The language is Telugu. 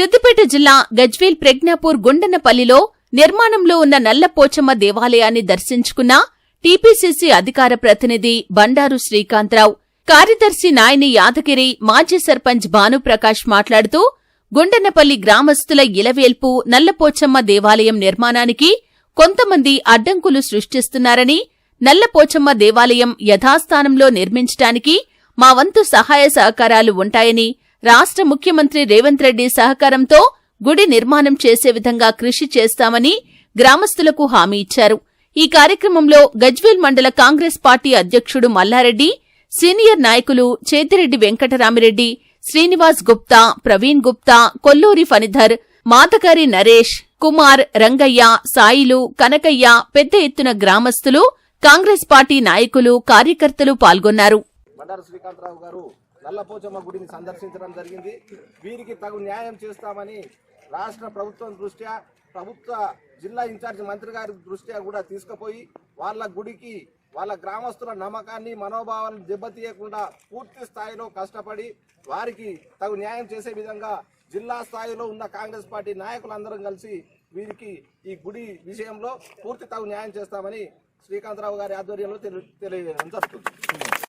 సిద్దిపేట జిల్లా గజ్వేల్ ప్రజ్ఞాపూర్ గుండనపల్లిలో నిర్మాణంలో ఉన్న నల్లపోచమ్మ దేవాలయాన్ని దర్శించుకున్న టీపీసీసీ అధికార ప్రతినిధి బండారు శ్రీకాంతరావు కార్యదర్శి నాయని యాదగిరి మాజీ సర్పంచ్ భానుప్రకాష్ మాట్లాడుతూ గుండనపల్లి గ్రామస్తుల ఇలవేల్పు నల్లపోచమ్మ దేవాలయం నిర్మాణానికి కొంతమంది అడ్డంకులు సృష్టిస్తున్నారని నల్లపోచమ్మ దేవాలయం యథాస్థానంలో నిర్మించటానికి మా వంతు సహాయ సహకారాలు ఉంటాయని రాష్ట్ర ముఖ్యమంత్రి రేవంత్ రెడ్డి సహకారంతో గుడి నిర్మాణం చేసే విధంగా కృషి చేస్తామని గ్రామస్తులకు హామీ ఇచ్చారు. ఈ కార్యక్రమంలో గజ్వేల్ మండల కాంగ్రెస్ పార్టీ అధ్యక్షుడు మల్లారెడ్డి సీనియర్ నాయకులు చేతిరెడ్డి వెంకటరామిరెడ్డి శ్రీనివాస్ గుప్తా ప్రవీణ్ గుప్తా కొల్లూరి ఫణిధర్ మాతగారి నరేష్ కుమార్ రంగయ్య సాయిలు కనకయ్య పెద్ద ఎత్తున గ్రామస్తులు కాంగ్రెస్ పార్టీ నాయకులు కార్యకర్తలు పాల్గొన్నారు. నల్లపోచమ్మ గుడిని సందర్శించడం జరిగింది. వీరికి తగు న్యాయం చేస్తామని రాష్ట్ర ప్రభుత్వం దృష్ట్యా ప్రభుత్వ జిల్లా ఇన్ఛార్జి మంత్రి గారి దృష్ట్యా కూడా తీసుకుపోయి వాళ్ళ గుడికి వాళ్ళ గ్రామస్తుల నమ్మకాన్ని మనోభావాలను దెబ్బతీయకుండా పూర్తి స్థాయిలో కష్టపడి వారికి తగు న్యాయం చేసే విధంగా జిల్లా స్థాయిలో ఉన్న కాంగ్రెస్ పార్టీ నాయకులందరం కలిసి వీరికి ఈ గుడి విషయంలో పూర్తి తగు న్యాయం చేస్తామని శ్రీకాంతరావు గారి ఆధ్వర్యంలో తెలియజేయడం జరుగుతుంది.